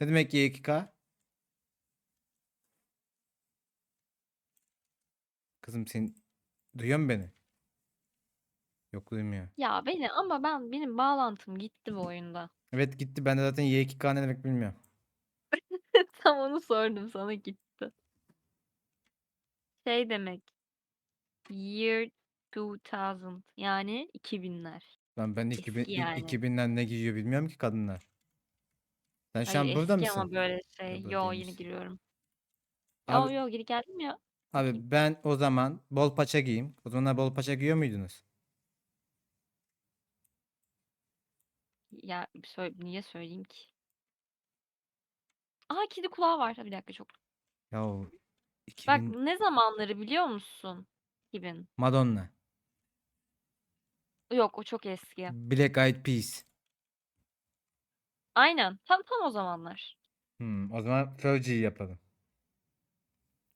Ne demek Y2K? Kızım sen duyuyor musun beni? Yok duymuyor. Ya beni ama ben benim bağlantım gitti bu oyunda. Evet gitti. Ben de zaten Y2K ne demek bilmiyorum. Tam onu sordum sana gitti. Şey demek. Year 2000 yani 2000'ler. Lan ben Eski 2000, yani. 2000'den ne giyiyor bilmiyorum ki kadınlar. Sen şu an Hayır burada eski mısın? ama böyle şey. burada Yo yeni giriyorum. Yo Abi, yo geri geldim ya. abi ben o zaman bol paça giyeyim. O zamanlar bol paça giyiyor muydunuz? Ya söyle, niye söyleyeyim ki? Aa kedi kulağı var. Bir dakika çok. Ya Bak 2000 ne zamanları biliyor musun? 2000. Madonna. Yok o çok eski. Black Eyed Peas. Aynen. Tam tam o zamanlar. Hmm, o zaman Fergie'yi yapalım.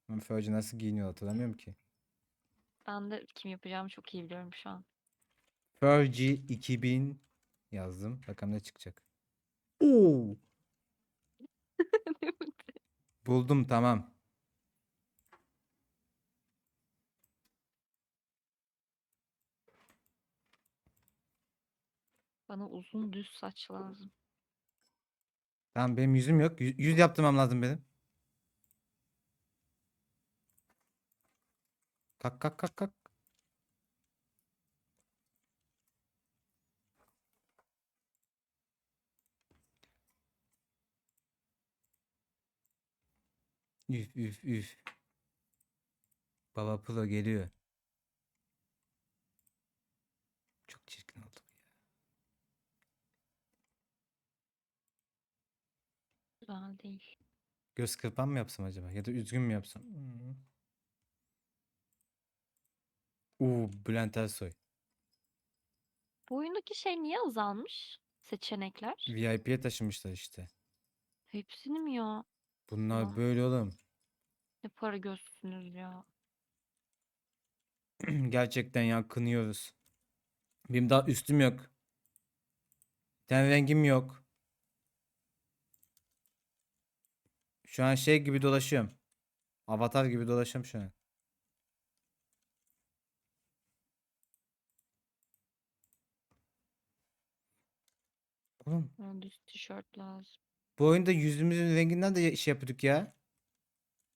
Ben Fergie nasıl giyiniyor hatırlamıyorum ki. Ben de kim yapacağımı çok iyi biliyorum şu an. Fergie 2000 yazdım. Bakalım ne çıkacak. Oo. Buldum tamam. Bana uzun düz saç lazım. Tamam benim yüzüm yok. Yüz, yüz yaptırmam lazım benim. Kalk kalk kalk kalk. Üf üf üf. Baba Pro geliyor. Çok çirkin Güzel değil. Göz kırpan mı yapsam acaba? Ya da üzgün mü yapsam? Hmm. Uuu Bülent Ersoy. Bu oyundaki şey niye azalmış? Seçenekler. VIP'ye taşımışlar işte. Hepsini mi ya? Bunlar Allah. böyle oğlum. Ne para gözsünüz ya. Gerçekten ya kınıyoruz. Benim daha üstüm yok. Ten rengim yok. Şu an şey gibi dolaşıyorum. Avatar gibi dolaşıyorum şu an. Oğlum Bana düz tişört lazım. bu oyunda yüzümüzün renginden de şey yapıyorduk ya.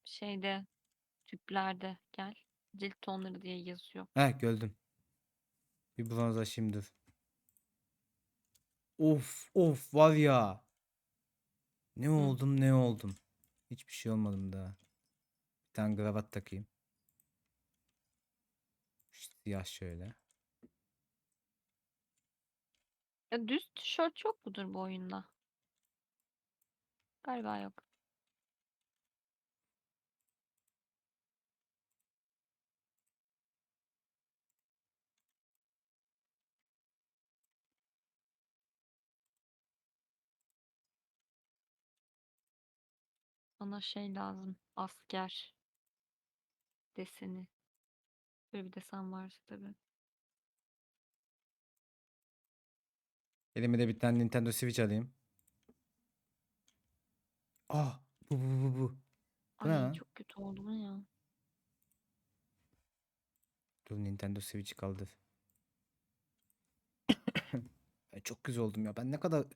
Şeyde tüplerde gel. Cilt tonları diye yazıyor. Heh gördüm. Bir bronzlaşayım dur. Of of var ya. Ne oldum ne oldum. Hiçbir şey olmadım daha. Bir tane kravat takayım. Siyah şöyle. Ya düz tişört yok mudur bu oyunda? Galiba yok. Bana şey lazım. Asker deseni. Böyle bir desen varsa tabii. Elime de bir tane Nintendo Switch alayım. Ah bu bu bu bu. Bu ne Ay lan? çok kötü oldu mu ya? Dur Nintendo Switch'i kaldır. Ay, çok güzel oldum ya. Ben ne kadar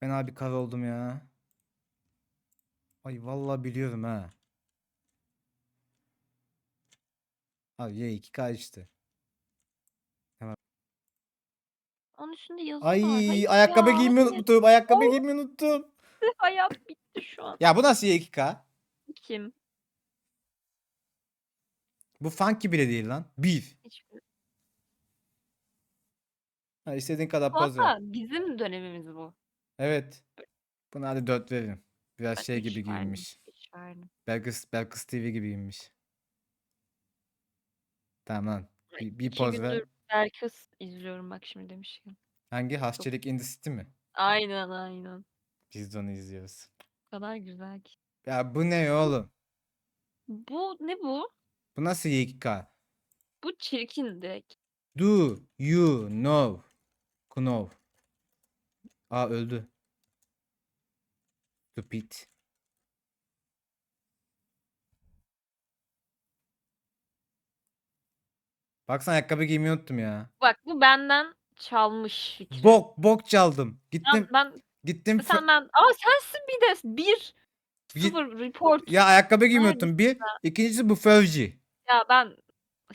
fena bir kar oldum ya. Ay vallahi biliyorum ha. Abi ya 2K işte. Onun üstünde yazı Ay var. Hayır ayakkabı ya, giymeyi unuttum. Ayakkabı giymeyi unuttum. Hayat bitti şu an. Ya bu nasıl ya 2K? Kim? Bu funky bile değil lan. Bir. Hiçbir. Ha, istediğin kadar poz ver. Valla bizim dönemimiz bu. Evet. Buna hadi 4 verin. Biraz şey gibi verdim, giyinmiş. verdim. Belkıs, Belkıs TV gibi giyinmiş. Tamam lan. Bir, bir İki poz ver. gündür Belkıs izliyorum bak şimdi demişken. Hangi? İn the City mi? Aynen aynen. Biz de onu izliyoruz. O kadar güzel ki. Ya bu ne oğlum? Bu ne bu? Bu nasıl 2K? Bu çirkin direkt. Do you know? Know. Aa öldü. Stupid. Baksana ayakkabı giymeyi unuttum ya. Bak bu benden çalmış fikri. Bok bok çaldım. Gittim Ben, ben gittim. fö- sen ben Aa sensin bir de bir Git- sıfır report. Ya. Ya ayakkabı giymeyi unuttum. Bir. İkincisi bu fövci. ben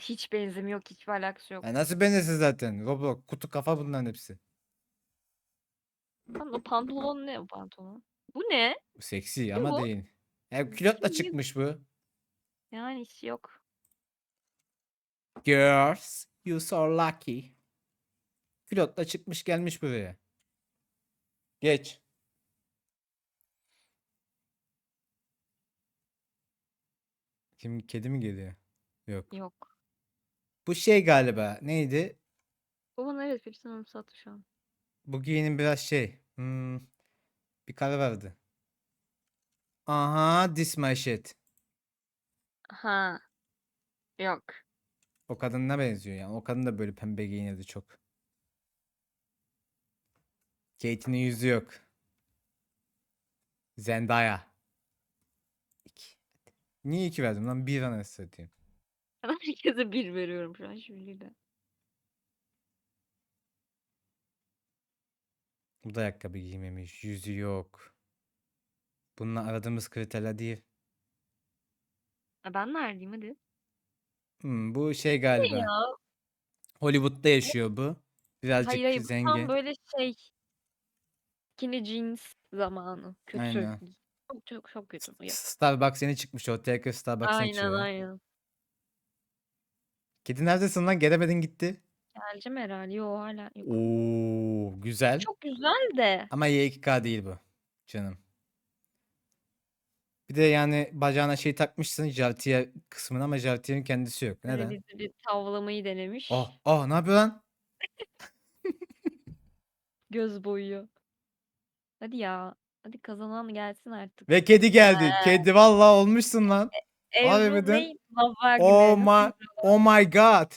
hiç benzemi yok hiçbir alakası yok. Ya nasıl benzesin zaten? Roblox kutu kafa bunların hepsi. Lan o pantolon ne o pantolon? Bu ne? Bu seksi ama bu? değil. Ya külotla Seksi. çıkmış bu. Yani hiç yok. Girls, you so lucky. Külotla çıkmış gelmiş buraya. Geç. Kim kedi mi geliyor? Yok. Yok. Bu şey galiba. Neydi? Bu bana evet bir sanırım sattı şu an. Bu giyinin biraz şey. Hmm, bir karı vardı. Aha, this my shit. Ha. Yok. O kadına benziyor yani. O kadın da böyle pembe giyinirdi çok. Kate'nin yüzü yok. Zendaya. İki. Niye iki verdim lan? Bir anasını satayım. Ben herkese bir veriyorum şu an şimdi de. Bu da ayakkabı giymemiş. Yüzü yok. Bununla aradığımız kriterler değil. Ha, ben neredeyim hadi. Hmm, bu şey galiba. Ya. Hollywood'da yaşıyor bu. Birazcık Hayır hayır bu zengin. tam böyle şey. Skinny jeans zamanı. Kötü. Aynen. Çok çok çok kötü bu ya. Starbucks yeni çıkmış. O tekrar Starbucks'ın Aynen içiyor. aynen. Kedi neredesin lan? Gelemedin gitti. Geleceğim herhalde. Yo hala yok. Oo, güzel. Çok güzel de. Ama Y2K değil bu. Canım. Bir de yani bacağına şey takmışsın Jartier kısmına ama Jartier'in kendisi yok. Böyle Neden? bizi bir tavlamayı denemiş. Oh, oh ne yapıyor lan? Göz boyuyor. Hadi ya. Hadi kazanan gelsin artık. Ve kedi geldi. Kedi vallahi olmuşsun lan. harbiden. Everyday Lavagne. Oh my, oh my god.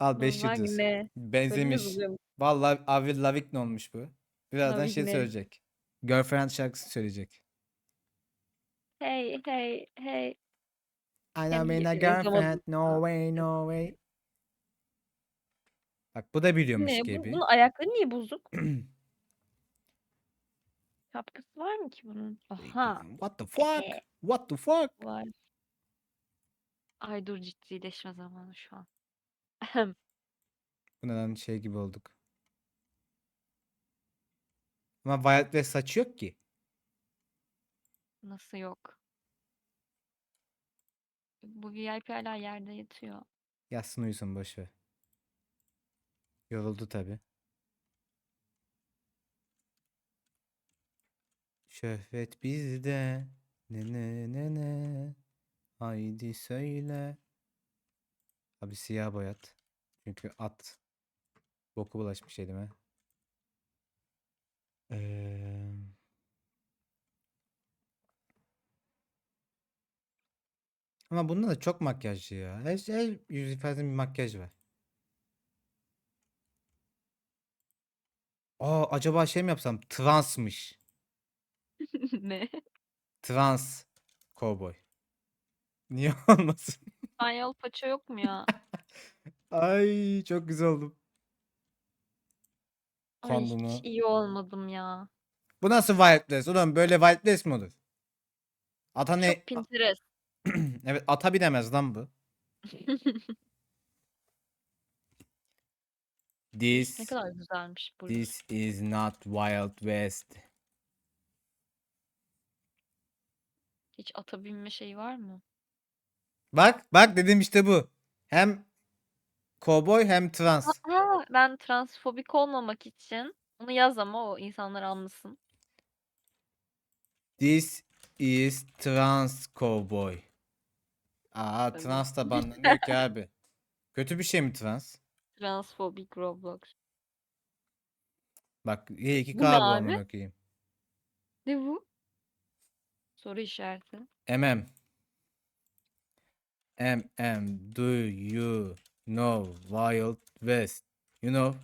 Al 5 Lavagne. yıldız. Böyle Benzemiş. buluyorum. Vallahi Avril Lavigne olmuş bu. Birazdan şey Lavigne. söyleyecek. Girlfriend şarkısı söyleyecek. Hey hey hey. I know me a y- girlfriend. yazamadım. No way, no way. Bak bu da biliyormuş Ne? Bu, gibi. bunun ayakları niye bozuk? Şapkası var mı ki bunun? Aha. What the fuck? Ee. What the fuck? Var. Ay dur ciddileşme zamanı şu an. Ahem. Bu neden şey gibi olduk. Ama Violet ve saç yok ki. Nasıl yok? Bu VIP hala yerde yatıyor. Yatsın uyusun boş ver. Yoruldu tabi. Şöhret bizde. Ne ne ne ne. Haydi söyle. Abi siyah boyat. Çünkü at. Boku bulaşmış elime. Eee... Ama bunda da çok makyajlı ya. Her, her yüz ifadesinde bir makyaj var. Aa acaba şey mi yapsam? Transmış. ne? Trans cowboy. Niye olmasın? İspanyol paça yok mu ya? Ay çok güzel oldum. Ay hiç Kendini. iyi olmadım ya. Bu nasıl Wild West? Ulan böyle Wild West mi olur? Ata ne? Çok Pinterest. evet ata binemez lan bu. ne This kadar güzelmiş bu. this is not Wild West. Hiç ata binme şeyi var mı? Bak bak dedim işte bu. Hem cowboy hem trans. Aa, ben transfobik olmamak için onu yaz ama o insanlar anlasın. This is trans cowboy. Aa Tabii. trans da banlanıyor ki abi. Kötü bir şey mi trans? Transfobik Roblox. Bak Y2K Bu ne amına abi? koyayım. Ne bu? Soru işareti. MM. MM. Do you know Wild West? You know?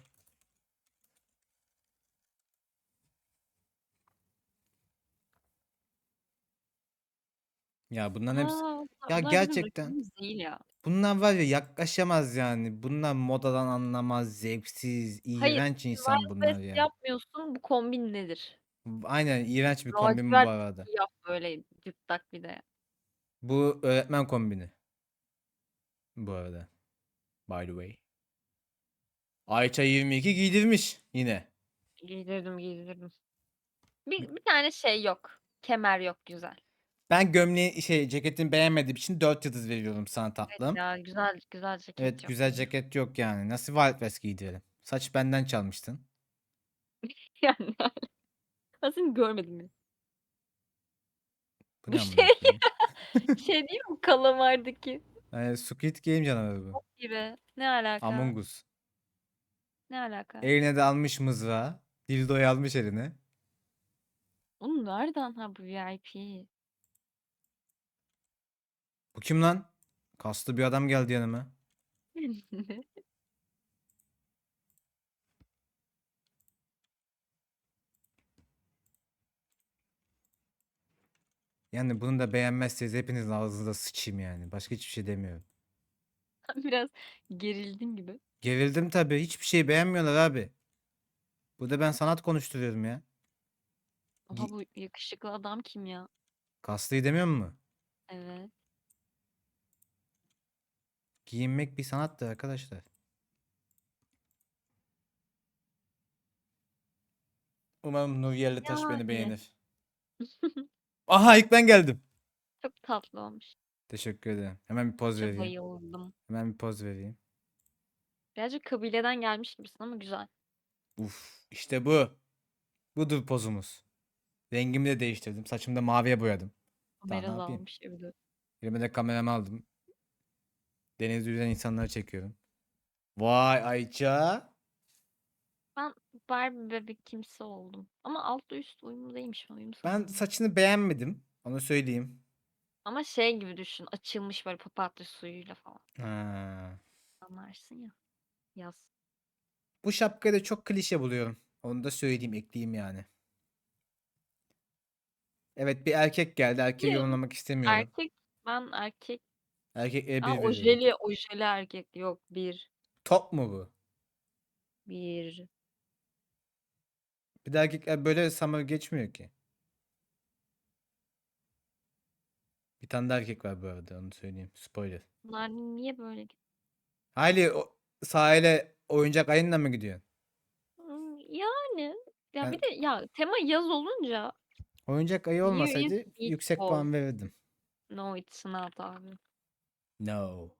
Ya bunların hepsi Aa, ya bunlar bizim gerçekten rakibimiz değil ya. bunlar var ya yaklaşamaz yani. Bunlar modadan anlamaz, zevksiz, Hayır, iğrenç insan Wild bunlar West ya. yapmıyorsun. Bu kombin nedir? Aynen iğrenç bir kombin bu Lacivert arada. siyah böyle cırtlak bir de. Bu öğretmen kombini. Bu arada. By the way. Ayça 22 giydirmiş yine. Giydirdim giydirdim. Bir, bir tane şey yok. Kemer yok güzel. Ben gömleği şey ceketini beğenmediğim için 4 yıldız veriyorum sana Evet tatlım. ya güzel güzel ceket Evet yok. güzel ceket yok yani. Nasıl Wild West giydirelim? Saç benden çalmıştın. Yani aslında görmedim ya. Bu Bu ne amına şey koyayım? Şey değil mi kalamardaki Ee, Squid Game canavarı bu. gibi. Ne alaka? Among Us. Ne alaka? Eline de almış mızrağı. Dildoyu almış eline. Oğlum nereden ha bu VIP? Bu kim lan? Kaslı bir adam geldi yanıma. Yani bunu da beğenmezseniz hepinizin ağzınıza sıçayım yani. Başka hiçbir şey demiyorum. Biraz gerildin gibi. Gerildim tabii. Hiçbir şey beğenmiyorlar abi. Burada ben sanat konuşturuyorum ya. Aha Gi- bu yakışıklı adam kim ya? Kaslıyı demiyor mu? Evet. Giyinmek bir sanattır arkadaşlar. Umarım Nur Yerlitaş beni Yani. beğenir. Aha ilk ben geldim. Çok tatlı olmuş. Teşekkür ederim. Hemen bir poz Çok vereyim. bayıldım. Hemen bir poz vereyim. Birazcık kabileden gelmiş gibisin ama güzel. Uf, işte bu. Budur pozumuz. Rengimi de değiştirdim. Saçımı da maviye boyadım. Daha ne Kamera yapayım? almış evde. Elime de kameramı aldım. Denizde yüzen insanları çekiyorum. Vay Ayça. Ben Barbie bebek kimse oldum. Ama altla üst uyumlu değilmiş Ben sandım. saçını beğenmedim. Onu söyleyeyim. Ama şey gibi düşün. Açılmış böyle papatya suyuyla falan. Ha. Anlarsın ya. Yaz. Bu şapkayı da çok klişe buluyorum. Onu da söyleyeyim, ekleyeyim yani. Evet bir erkek geldi. Erkeği Ya, yorumlamak istemiyorum. Erkek ben erkek. Erkeğe bir Aa, veriyorum. ojeli ojeli erkek yok bir Top mu bu? bir. Bir de erkekler böyle summer geçmiyor ki. Bir tane de erkek var bu arada onu söyleyeyim. Spoiler. Bunlar niye böyle? Hayli o sahile oyuncak ayınla mı gidiyorsun? Hmm, Yani ya Ben- bir de ya tema yaz olunca Oyuncak ayı olmasaydı yüksek Ball. puan verirdim. no it's not abi. No.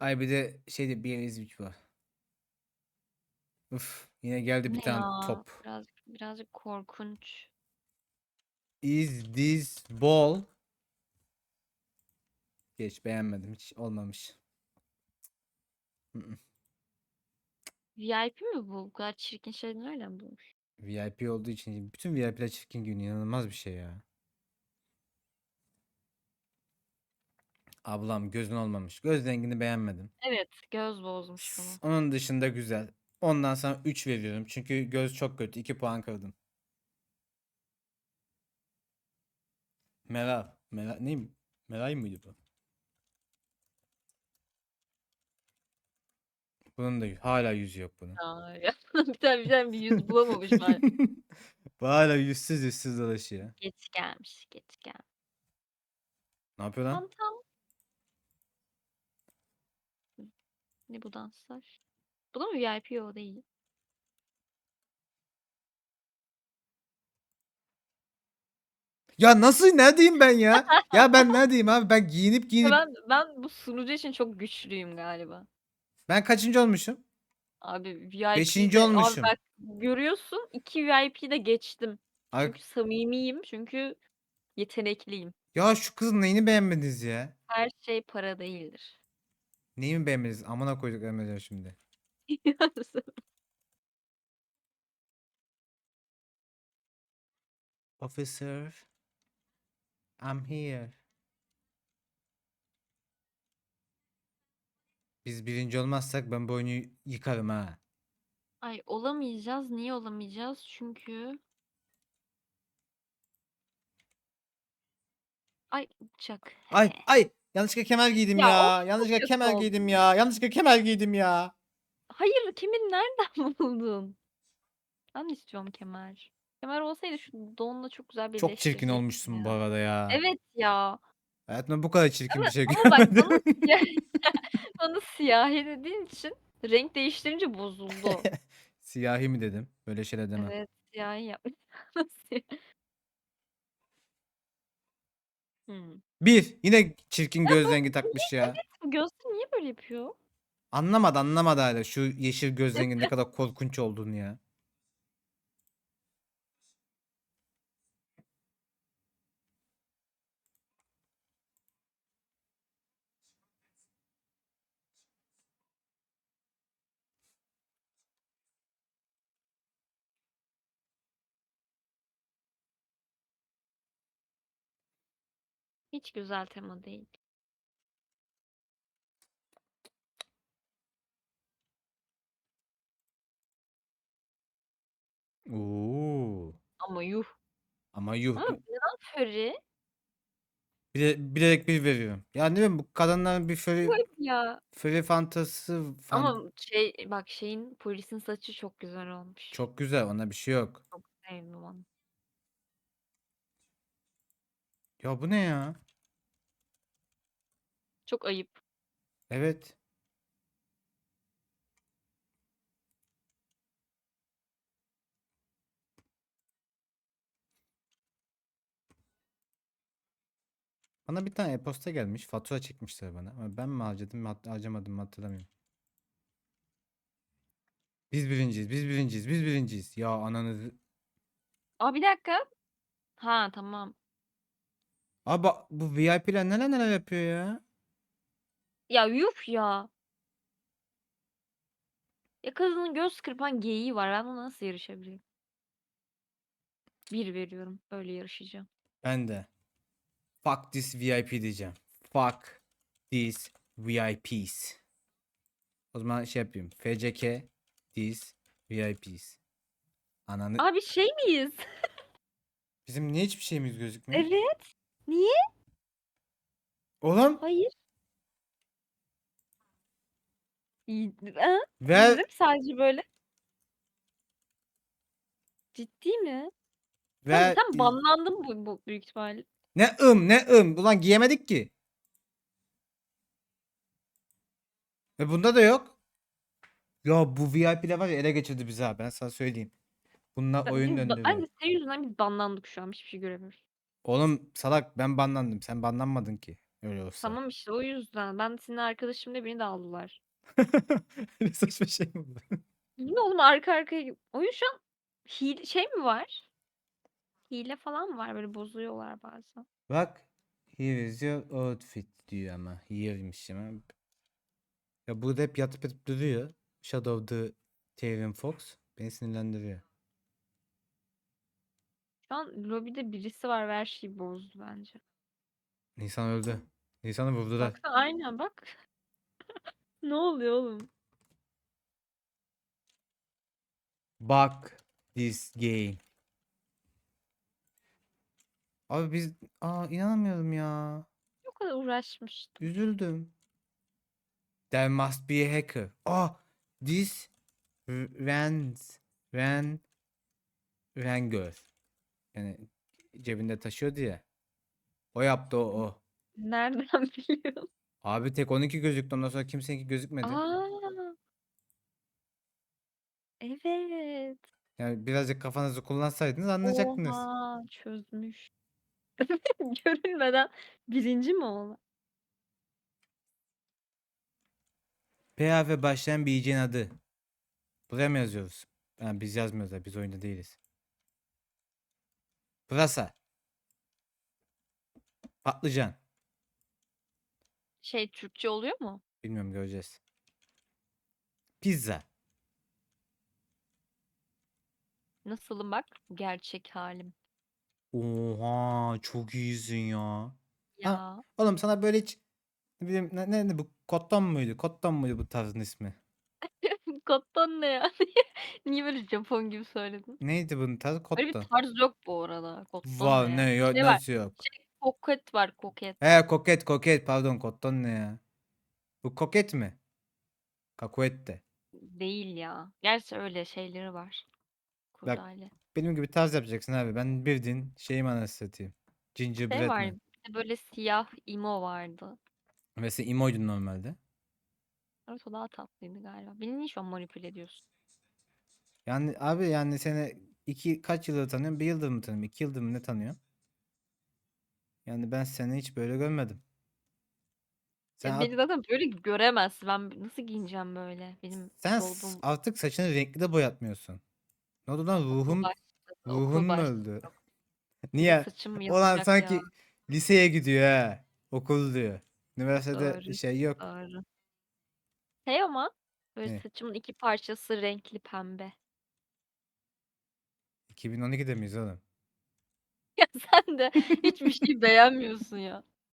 Ay bir de şeyde bir izmiş var. Uf yine geldi bir Ne tane ya? top. Birazcık birazcık korkunç. Is this ball? Geç beğenmedim hiç olmamış. Mm-mm. VIP mi bu? Bu kadar çirkin şeyden öyle mi bulmuş? VIP olduğu için bütün VIP'ler çirkin gün inanılmaz bir şey ya. Ablam gözün olmamış. Göz rengini beğenmedim. Evet, göz bozmuş bunu. Onun dışında güzel. Ondan sonra 3 veriyorum. Çünkü göz çok kötü. 2 puan kırdım. Meral. Meral ne? Meral mıydı bu? Bunun da hala yüzü yok bunun. Aa, ya, bir tane bir tane bir yüz bulamamış ben. Bu hala yüzsüz yüzsüz dolaşıyor. Geç gelmiş, geç gelmiş. Ne yapıyor lan? Tam tam. Ne bu danslar? Bu da mı VIP o değil? Ya nasıl neredeyim ben ya? Ya ben neredeyim abi? Ben giyinip giyinip ben ben bu sunucu için çok güçlüyüm galiba. ben kaçıncı olmuşum? Abi VIP Beşinci de- abi olmuşum. bak görüyorsun iki VIP'yi de geçtim. Ay, Çünkü samimiyim, çünkü yetenekliyim. ya şu kızın neyini beğenmediniz ya? Her şey para değildir. Neyimi beğenmediniz? Amına koyduk emreler şimdi. Officer, I'm here. Biz birinci olmazsak ben bu oyunu yıkarım ha. Ay olamayacağız. Niye olamayacağız? Çünkü Ay bıçak. Ay ay yanlışlıkla kemer giydim Ya, ya. of, Yanlışlıkla çok kemer kötü giydim oldu. ya. Yanlışlıkla kemer giydim ya. Hayır kimin nereden buldun? Ben istiyorum kemer. Kemer olsaydı şu donla çok güzel Çok çirkin birleştirecektim olmuşsun bu ya. arada ya. Evet ya. Hayatımda bu kadar çirkin bir Evet şey ama bak görmedim. bana siyah bana siyahi dediğin için renk değiştirince bozuldu. Siyahi mi dedim? Böyle şeyler demem. Evet siyahi yapmış. Nasıl? Hımm. Bir. Yine çirkin göz rengi takmış ya. Bu gözlüğü niye böyle yapıyor? Anlamadı anlamadı hala şu yeşil göz rengi ne kadar korkunç olduğunu ya. Hiç güzel tema değil. Oo. Ama yuh. Ama yuh. Ama neden furry? Bile, bilerek bir veriyorum. Ya ne bileyim bu kadınların bir furry, Garip ya. furry fantası fan- Ama şey bak şeyin polisin saçı çok güzel olmuş. çok güzel ona bir şey yok. Çok sevdim onu. Ya bu ne ya? Çok ayıp. Evet. Bana bir tane e-posta gelmiş. Fatura çekmişler bana. Ama ben mi harcadım, harcamadım mı hatırlamıyorum. Biz birinciyiz, biz birinciyiz, biz birinciyiz. Ya ananızı. A, bir dakika. Ha, tamam. Abi bu VIP'ler neler neler yapıyor ya. Ya yuh ya. Ya kadının göz kırpan geyiği var. Ben ona nasıl yarışabilirim? Bir veriyorum. Öyle yarışacağım. Ben de. Fuck this VIP diyeceğim. Fuck these VIPs. O zaman şey yapayım. FCK these VIPs. Ananı. Abi şey miyiz? Bizim niye hiçbir şeyimiz gözükmüyor? Evet. Niye? Oğlum Hayır. İyi. Ha? ver Bizim sadece böyle. Ciddi mi? Sen, ver sen banlandın bu, bu büyük ihtimalle. Ne ım ne ım ulan giyemedik ki. Ve bunda da yok. Ya bu VIP'ler var ya ele geçirdi bizi ha ben sana söyleyeyim. Bunlar Sen- oyun biz ba- döndürüyor. Bence senin yüzünden biz banlandık şu an. Hiçbir şey göremiyoruz. Oğlum salak ben banlandım sen banlanmadın ki. Öyle olsa. Tamam işte o yüzden. Ben senin arkadaşım da beni de aldılar. Öyle saçma şey mi olur? Ne oğlum arka arkaya. Oyun şu an hile şey mi var? Hile falan mı var? Böyle bozuyorlar bazen. Bak. Here is your outfit diyor ama. Here'miş ama. Ya burada hep yatıp yatıp duruyor. Shadow the Taven Fox. Beni sinirlendiriyor. Şu an lobide birisi var ve her şeyi bozdu bence. Nisan öldü. Nisan'ı vurdular. Baksana aynen bak. ne oluyor oğlum? Bak this game. Abi biz aa inanamıyorum ya. O kadar uğraşmıştım. Üzüldüm. There must be a hacker. Ah this Rans Ran Ran girl. Yani cebinde taşıyordu ya. O yaptı o o. Nereden biliyorsun? Abi tek 12 gözüktü ondan sonra kimseninki gözükmedi. Aa. Evet. Yani birazcık kafanızı kullansaydınız anlayacaktınız. Oha çözmüş. Görünmeden birinci mi oldu? PA ve başlayan bir yiyeceğin adı. Buraya mı yazıyoruz? Yani biz yazmıyoruz da biz oyunda değiliz. Pırasa. Patlıcan. Şey Türkçe oluyor mu? Bilmiyorum göreceğiz. Pizza. Nasılım bak gerçek halim. Oha çok iyisin ya. Ya. Oğlum sana böyle hiç ne bileyim ne, ne, ne bu Kotton muydu? Kotton muydu bu tarzın ismi? Kotton ne ya? Niye böyle Japon gibi söyledin? Neydi bunun tarzı? Öyle bir Kotton. tarz yok bu arada. Kotton Var ne ne ya? Şey var. nasıl yok? koket var koket. He koket koket pardon kotton ne ya? Bu koket mi? Kakuette. Değil ya. Gerçi öyle şeyleri var. Kurdale. Benim gibi tarz yapacaksın abi. Ben bildiğin şeyim anasını satayım. Şey Gingerbread var. man. bir de böyle siyah imo vardı. Ve sen emoydun normalde. Evet o daha tatlıydı galiba. Beni niye şu an manipüle ediyorsun? Yani abi yani seni iki kaç yıldır tanıyorum? Bir yıldır mı tanıyorum? İki yıldır mı ne tanıyorum? Yani ben seni hiç böyle görmedim. Sen, Ya beni zaten böyle göremezsin. Ben nasıl giyineceğim böyle? Benim sen solduğum s- artık saçını renkli de boyatmıyorsun. Ne oldu lan ruhun ruhun mu öldü? Niye? Saçım Ulan yapacak sanki ya. liseye gidiyor ha. Okul diyor. Üniversitede Doğru. şey yok. Doğru. Şey ama böyle Ne? saçımın iki parçası renkli pembe. 2012'de miyiz oğlum? Ya sen de hiçbir şey beğenmiyorsun ya.